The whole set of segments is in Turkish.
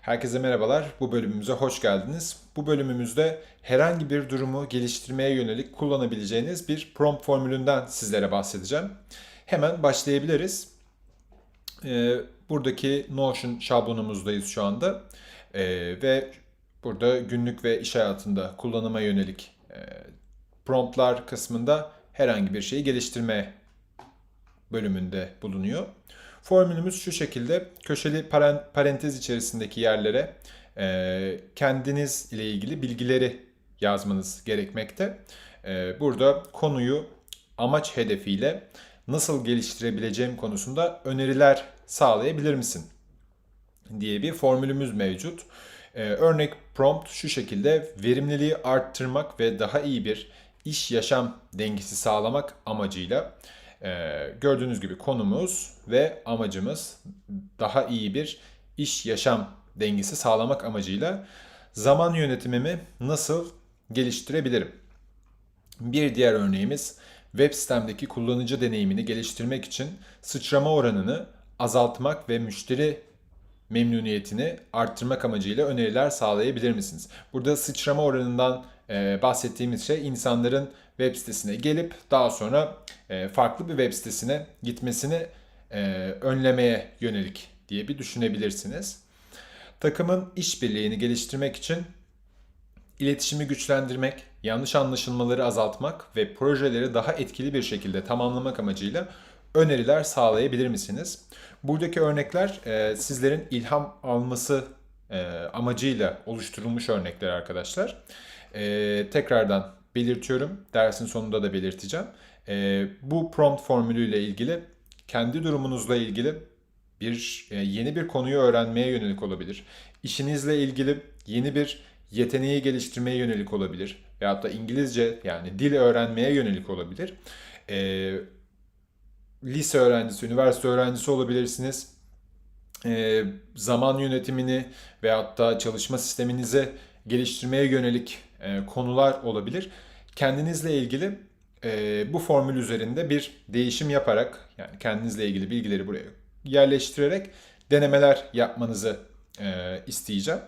Herkese merhabalar. Bu bölümümüze hoş geldiniz. Bu bölümümüzde herhangi bir durumu geliştirmeye yönelik kullanabileceğiniz bir prompt formülünden sizlere bahsedeceğim. Hemen başlayabiliriz. Ee, buradaki Notion şablonumuzdayız şu anda. Ee, ve burada günlük ve iş hayatında kullanıma yönelik e, promptlar kısmında herhangi bir şeyi geliştirme bölümünde bulunuyor. Formülümüz şu şekilde köşeli parantez içerisindeki yerlere e, kendiniz ile ilgili bilgileri yazmanız gerekmekte. E, burada konuyu amaç hedefiyle nasıl geliştirebileceğim konusunda öneriler sağlayabilir misin? diye bir formülümüz mevcut. Ee, örnek prompt şu şekilde verimliliği arttırmak ve daha iyi bir iş yaşam dengesi sağlamak amacıyla e, gördüğünüz gibi konumuz ve amacımız daha iyi bir iş yaşam dengesi sağlamak amacıyla zaman yönetimimi nasıl geliştirebilirim? Bir diğer örneğimiz web sitemdeki kullanıcı deneyimini geliştirmek için sıçrama oranını azaltmak ve müşteri memnuniyetini arttırmak amacıyla öneriler sağlayabilir misiniz? Burada sıçrama oranından e, bahsettiğimiz şey insanların web sitesine gelip daha sonra e, farklı bir web sitesine gitmesini e, önlemeye yönelik diye bir düşünebilirsiniz. Takımın işbirliğini geliştirmek için iletişimi güçlendirmek, yanlış anlaşılmaları azaltmak ve projeleri daha etkili bir şekilde tamamlamak amacıyla öneriler sağlayabilir misiniz? Buradaki örnekler e, sizlerin ilham alması e, amacıyla oluşturulmuş örnekler arkadaşlar. Tekrardan belirtiyorum, dersin sonunda da belirteceğim. E, bu prompt formülüyle ilgili kendi durumunuzla ilgili bir e, yeni bir konuyu öğrenmeye yönelik olabilir. İşinizle ilgili yeni bir yeteneği geliştirmeye yönelik olabilir. Veyahut da İngilizce yani dil öğrenmeye yönelik olabilir. E, lise öğrencisi, üniversite öğrencisi olabilirsiniz. E, zaman yönetimini veyahut da çalışma sisteminizi geliştirmeye yönelik e, konular olabilir. Kendinizle ilgili e, bu formül üzerinde bir değişim yaparak yani kendinizle ilgili bilgileri buraya yerleştirerek denemeler yapmanızı e, isteyeceğim.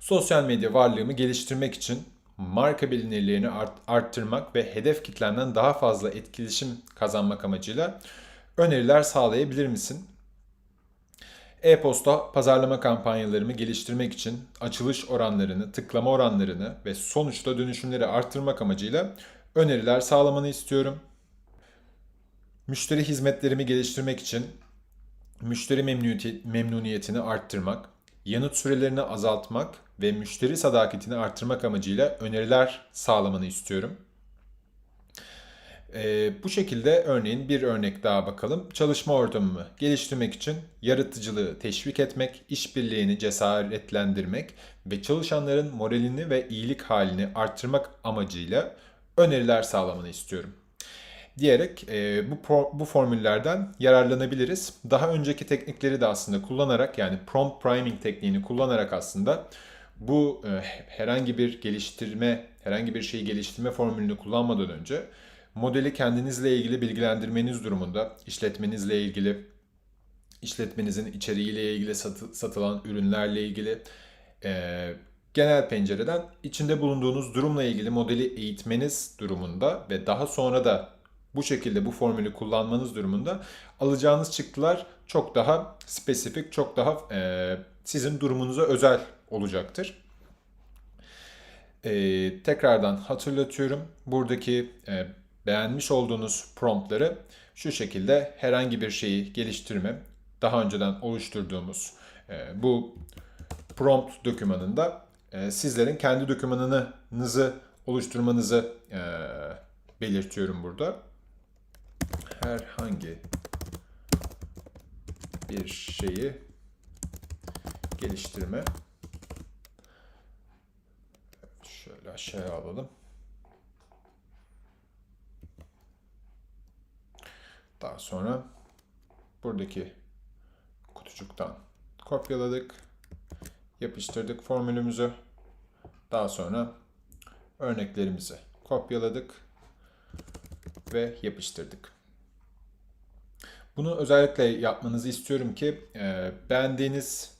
Sosyal medya varlığımı geliştirmek için marka bilinirliğini art- arttırmak ve hedef kitlenden daha fazla etkileşim kazanmak amacıyla öneriler sağlayabilir misin? E-posta pazarlama kampanyalarımı geliştirmek için açılış oranlarını, tıklama oranlarını ve sonuçta dönüşümleri arttırmak amacıyla öneriler sağlamanı istiyorum. Müşteri hizmetlerimi geliştirmek için müşteri memnuniyeti- memnuniyetini arttırmak, yanıt sürelerini azaltmak ve müşteri sadakatini arttırmak amacıyla öneriler sağlamanı istiyorum. Ee, bu şekilde örneğin bir örnek daha bakalım. Çalışma ortamımı geliştirmek için yaratıcılığı teşvik etmek, işbirliğini cesaretlendirmek ve çalışanların moralini ve iyilik halini arttırmak amacıyla öneriler sağlamanı istiyorum diyerek e, bu bu formüllerden yararlanabiliriz. Daha önceki teknikleri de aslında kullanarak yani prompt priming tekniğini kullanarak aslında bu e, herhangi bir geliştirme, herhangi bir şeyi geliştirme formülünü kullanmadan önce modeli kendinizle ilgili bilgilendirmeniz durumunda, işletmenizle ilgili, işletmenizin içeriğiyle ilgili satı- satılan ürünlerle ilgili e, genel pencereden içinde bulunduğunuz durumla ilgili modeli eğitmeniz durumunda ve daha sonra da bu şekilde bu formülü kullanmanız durumunda alacağınız çıktılar çok daha spesifik, çok daha e, sizin durumunuza özel olacaktır. E, tekrardan hatırlatıyorum. Buradaki e, beğenmiş olduğunuz promptları şu şekilde herhangi bir şeyi geliştirme, daha önceden oluşturduğumuz e, bu prompt dokümanında e, sizlerin kendi dokümanınızı oluşturmanızı e, belirtiyorum burada herhangi bir şeyi geliştirme. Şöyle aşağıya alalım. Daha sonra buradaki kutucuktan kopyaladık. Yapıştırdık formülümüzü. Daha sonra örneklerimizi kopyaladık ve yapıştırdık. Bunu özellikle yapmanızı istiyorum ki e, beğendiğiniz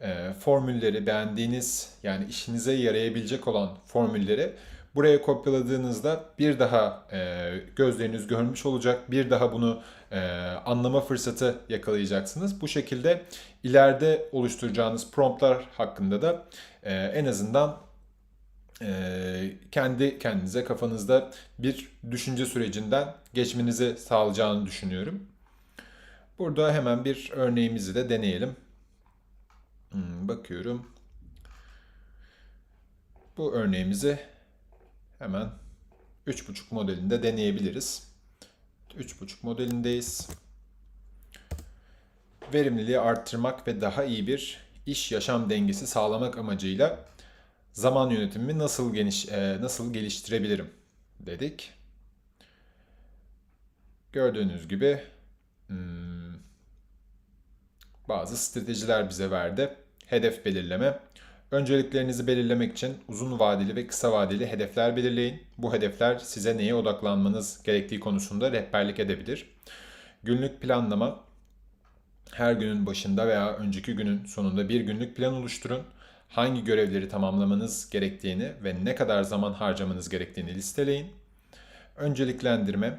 e, formülleri, beğendiğiniz yani işinize yarayabilecek olan formülleri buraya kopyaladığınızda bir daha e, gözleriniz görmüş olacak, bir daha bunu e, anlama fırsatı yakalayacaksınız. Bu şekilde ileride oluşturacağınız promptlar hakkında da e, en azından e, kendi kendinize kafanızda bir düşünce sürecinden geçmenizi sağlayacağını düşünüyorum. Burada hemen bir örneğimizi de deneyelim. Hmm, bakıyorum. Bu örneğimizi hemen 3.5 modelinde deneyebiliriz. 3.5 modelindeyiz. Verimliliği arttırmak ve daha iyi bir iş yaşam dengesi sağlamak amacıyla zaman yönetimimi nasıl geniş e, nasıl geliştirebilirim dedik. Gördüğünüz gibi hmm, bazı stratejiler bize verdi. Hedef belirleme. Önceliklerinizi belirlemek için uzun vadeli ve kısa vadeli hedefler belirleyin. Bu hedefler size neye odaklanmanız gerektiği konusunda rehberlik edebilir. Günlük planlama. Her günün başında veya önceki günün sonunda bir günlük plan oluşturun. Hangi görevleri tamamlamanız gerektiğini ve ne kadar zaman harcamanız gerektiğini listeleyin. Önceliklendirme.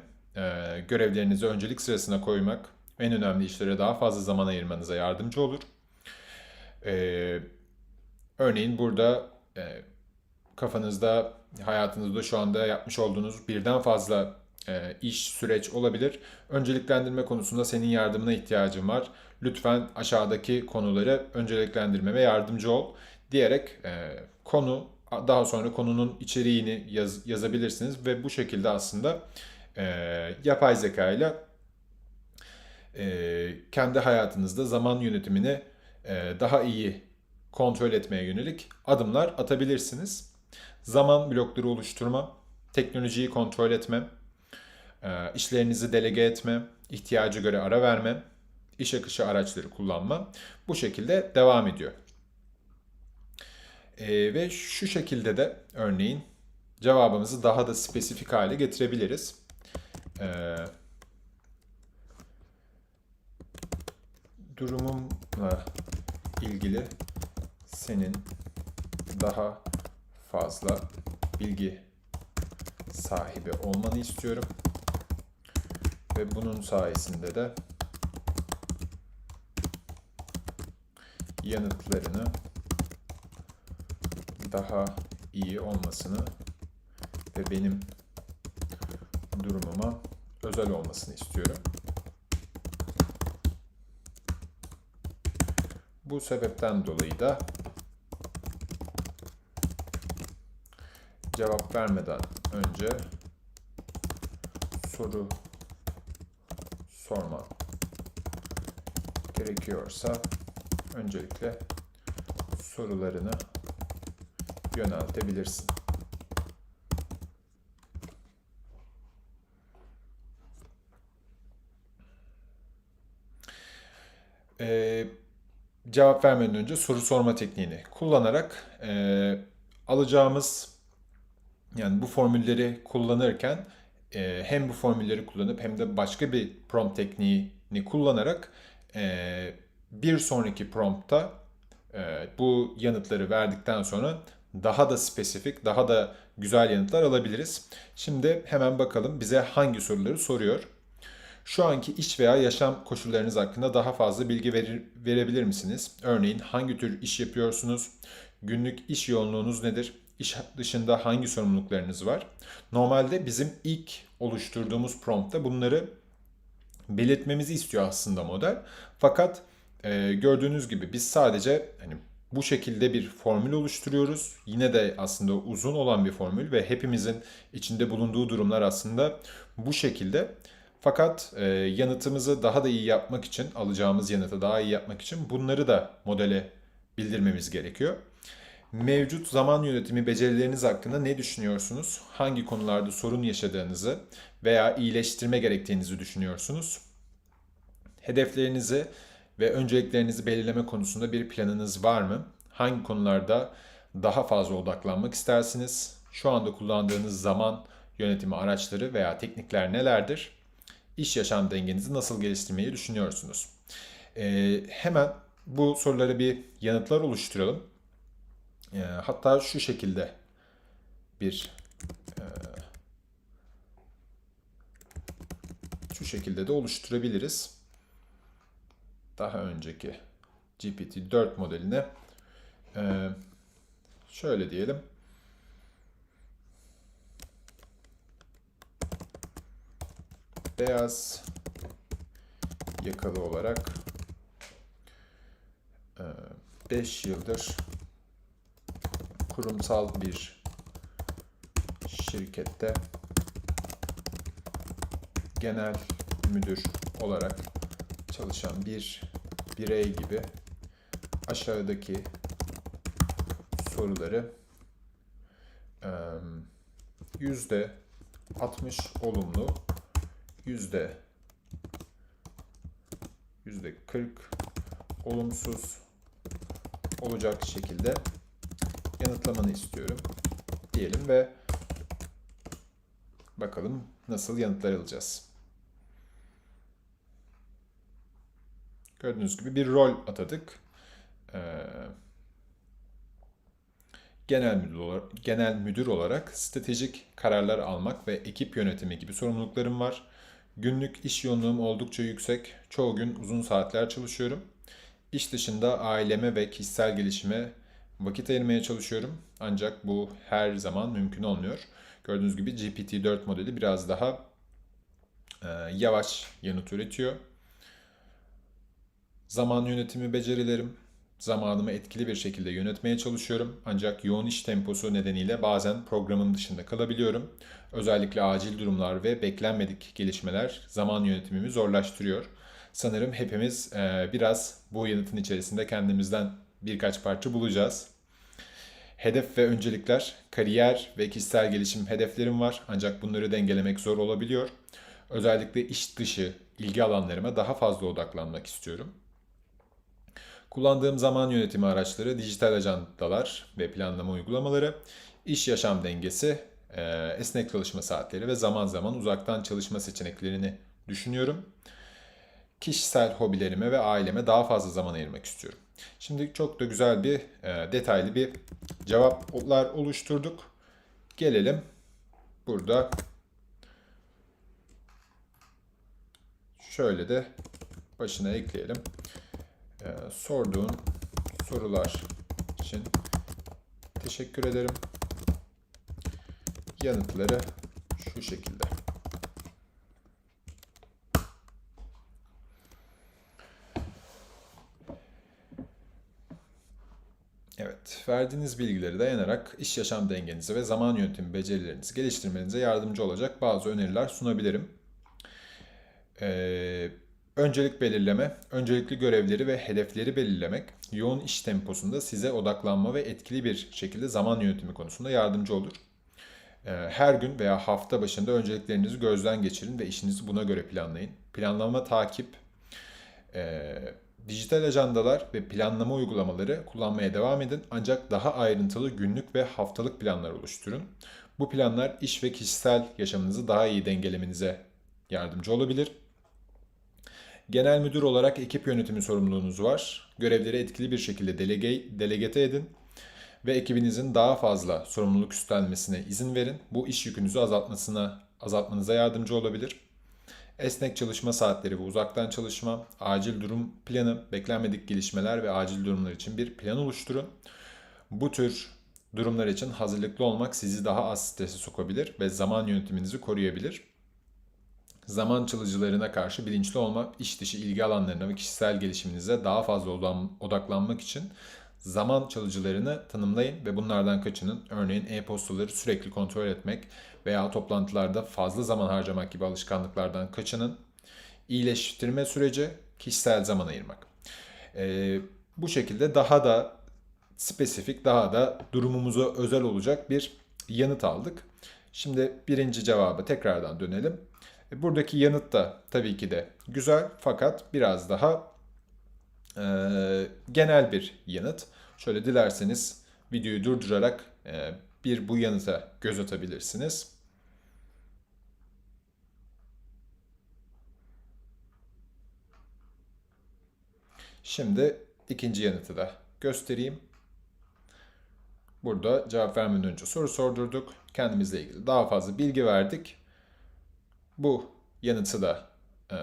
Görevlerinizi öncelik sırasına koymak en önemli işlere daha fazla zaman ayırmanıza yardımcı olur. Ee, örneğin burada e, kafanızda, hayatınızda şu anda yapmış olduğunuz birden fazla e, iş, süreç olabilir. Önceliklendirme konusunda senin yardımına ihtiyacım var. Lütfen aşağıdaki konuları önceliklendirmeme yardımcı ol diyerek e, konu daha sonra konunun içeriğini yaz, yazabilirsiniz ve bu şekilde aslında e, yapay zeka ile e, kendi hayatınızda zaman yönetimini e, daha iyi kontrol etmeye yönelik adımlar atabilirsiniz. Zaman blokları oluşturma, teknolojiyi kontrol etme, e, işlerinizi delege etme, ihtiyacı göre ara verme, iş akışı araçları kullanma bu şekilde devam ediyor. E, ve şu şekilde de örneğin cevabımızı daha da spesifik hale getirebiliriz. E, durumumla ilgili senin daha fazla bilgi sahibi olmanı istiyorum. Ve bunun sayesinde de yanıtlarını daha iyi olmasını ve benim durumuma özel olmasını istiyorum. Bu sebepten dolayı da cevap vermeden önce soru sorma gerekiyorsa öncelikle sorularını yöneltebilirsin. Ee, cevap vermeden önce soru sorma tekniğini kullanarak e, alacağımız yani bu formülleri kullanırken e, hem bu formülleri kullanıp hem de başka bir prompt tekniğini kullanarak e, bir sonraki promptta e, bu yanıtları verdikten sonra daha da spesifik, daha da güzel yanıtlar alabiliriz. Şimdi hemen bakalım bize hangi soruları soruyor. Şu anki iş veya yaşam koşullarınız hakkında daha fazla bilgi verir, verebilir misiniz? Örneğin hangi tür iş yapıyorsunuz? Günlük iş yoğunluğunuz nedir? İş dışında hangi sorumluluklarınız var? Normalde bizim ilk oluşturduğumuz promptta bunları belirtmemizi istiyor aslında model. Fakat e, gördüğünüz gibi biz sadece hani bu şekilde bir formül oluşturuyoruz. Yine de aslında uzun olan bir formül ve hepimizin içinde bulunduğu durumlar aslında bu şekilde. Fakat e, yanıtımızı daha da iyi yapmak için, alacağımız yanıtı daha iyi yapmak için bunları da modele bildirmemiz gerekiyor. Mevcut zaman yönetimi becerileriniz hakkında ne düşünüyorsunuz? Hangi konularda sorun yaşadığınızı veya iyileştirme gerektiğinizi düşünüyorsunuz? Hedeflerinizi ve önceliklerinizi belirleme konusunda bir planınız var mı? Hangi konularda daha fazla odaklanmak istersiniz? Şu anda kullandığınız zaman yönetimi araçları veya teknikler nelerdir? iş yaşam dengenizi nasıl geliştirmeyi düşünüyorsunuz? Ee, hemen bu sorulara bir yanıtlar oluşturalım. E, hatta şu şekilde bir e, şu şekilde de oluşturabiliriz. Daha önceki GPT-4 modeline e, şöyle diyelim. Beyaz yakalı olarak 5 yıldır kurumsal bir şirkette genel müdür olarak çalışan bir birey gibi aşağıdaki soruları yüzde 60 olumlu, yüzde yüzde 40 olumsuz olacak şekilde yanıtlamanı istiyorum diyelim ve bakalım nasıl yanıtlar alacağız. Gördüğünüz gibi bir rol atadık. Ee, genel müdür olarak, genel müdür olarak stratejik kararlar almak ve ekip yönetimi gibi sorumluluklarım var. Günlük iş yoğunluğum oldukça yüksek. Çoğu gün uzun saatler çalışıyorum. İş dışında aileme ve kişisel gelişime vakit ayırmaya çalışıyorum. Ancak bu her zaman mümkün olmuyor. Gördüğünüz gibi GPT-4 modeli biraz daha e, yavaş yanıt üretiyor. Zaman yönetimi becerilerim. Zamanımı etkili bir şekilde yönetmeye çalışıyorum. Ancak yoğun iş temposu nedeniyle bazen programın dışında kalabiliyorum. Özellikle acil durumlar ve beklenmedik gelişmeler zaman yönetimimi zorlaştırıyor. Sanırım hepimiz e, biraz bu yanıtın içerisinde kendimizden birkaç parça bulacağız. Hedef ve öncelikler, kariyer ve kişisel gelişim hedeflerim var ancak bunları dengelemek zor olabiliyor. Özellikle iş dışı ilgi alanlarıma daha fazla odaklanmak istiyorum. Kullandığım zaman yönetimi araçları dijital ajandalar ve planlama uygulamaları, iş yaşam dengesi, e, esnek çalışma saatleri ve zaman zaman uzaktan çalışma seçeneklerini düşünüyorum. Kişisel hobilerime ve aileme daha fazla zaman ayırmak istiyorum. Şimdi çok da güzel bir e, detaylı bir cevaplar oluşturduk. Gelelim burada şöyle de başına ekleyelim. E, sorduğun sorular için teşekkür ederim. Yanıtları şu şekilde. Verdiğiniz bilgileri dayanarak iş yaşam dengenizi ve zaman yönetimi becerilerinizi geliştirmenize yardımcı olacak bazı öneriler sunabilirim. Ee, öncelik belirleme, öncelikli görevleri ve hedefleri belirlemek, yoğun iş temposunda size odaklanma ve etkili bir şekilde zaman yönetimi konusunda yardımcı olur. Ee, her gün veya hafta başında önceliklerinizi gözden geçirin ve işinizi buna göre planlayın. Planlama, takip, e, Dijital ajandalar ve planlama uygulamaları kullanmaya devam edin ancak daha ayrıntılı günlük ve haftalık planlar oluşturun. Bu planlar iş ve kişisel yaşamınızı daha iyi dengelemenize yardımcı olabilir. Genel müdür olarak ekip yönetimi sorumluluğunuz var. Görevleri etkili bir şekilde delege, delegete edin ve ekibinizin daha fazla sorumluluk üstlenmesine izin verin. Bu iş yükünüzü azaltmasına azaltmanıza yardımcı olabilir esnek çalışma saatleri ve uzaktan çalışma, acil durum planı, beklenmedik gelişmeler ve acil durumlar için bir plan oluşturun. Bu tür durumlar için hazırlıklı olmak sizi daha az strese sokabilir ve zaman yönetiminizi koruyabilir. Zaman çalıcılarına karşı bilinçli olmak, iş dışı ilgi alanlarına ve kişisel gelişiminize daha fazla odaklanmak için zaman çalıcılarını tanımlayın ve bunlardan kaçının. Örneğin e-postaları sürekli kontrol etmek veya toplantılarda fazla zaman harcamak gibi alışkanlıklardan kaçının. İyileştirme süreci kişisel zaman ayırmak. Ee, bu şekilde daha da spesifik, daha da durumumuza özel olacak bir yanıt aldık. Şimdi birinci cevabı tekrardan dönelim. Buradaki yanıt da tabii ki de güzel fakat biraz daha e, genel bir yanıt. Şöyle dilerseniz videoyu durdurarak e, bir bu yanıta göz atabilirsiniz. Şimdi ikinci yanıtı da göstereyim. Burada cevap vermeden önce soru sordurduk. Kendimizle ilgili daha fazla bilgi verdik. Bu yanıtı da e,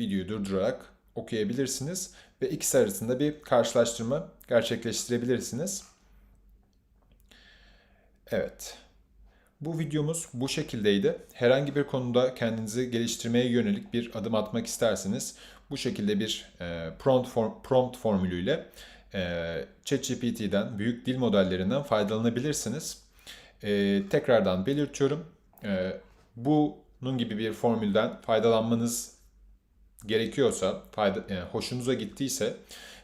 videoyu durdurarak okuyabilirsiniz ve ikisi arasında bir karşılaştırma gerçekleştirebilirsiniz. Evet. Bu videomuz bu şekildeydi. Herhangi bir konuda kendinizi geliştirmeye yönelik bir adım atmak isterseniz bu şekilde bir e, prompt, form, prompt formülüyle e, ChatGPT'den, büyük dil modellerinden faydalanabilirsiniz. E, tekrardan belirtiyorum. E, bunun gibi bir formülden faydalanmanız gerekiyorsa, fayda, e, hoşunuza gittiyse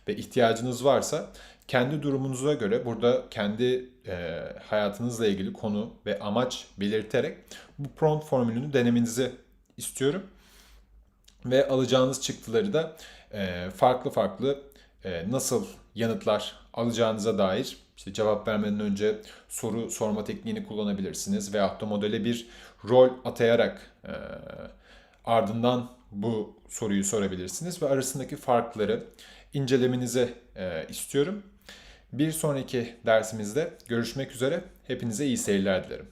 ve ihtiyacınız varsa kendi durumunuza göre burada kendi e, hayatınızla ilgili konu ve amaç belirterek bu prompt formülünü denemenizi istiyorum. Ve alacağınız çıktıları da e, farklı farklı e, nasıl yanıtlar alacağınıza dair işte cevap vermeden önce soru sorma tekniğini kullanabilirsiniz veyahut da modele bir rol atayarak e, ardından bu soruyu sorabilirsiniz ve arasındaki farkları incelemenizi e, istiyorum. Bir sonraki dersimizde görüşmek üzere. Hepinize iyi seyirler dilerim.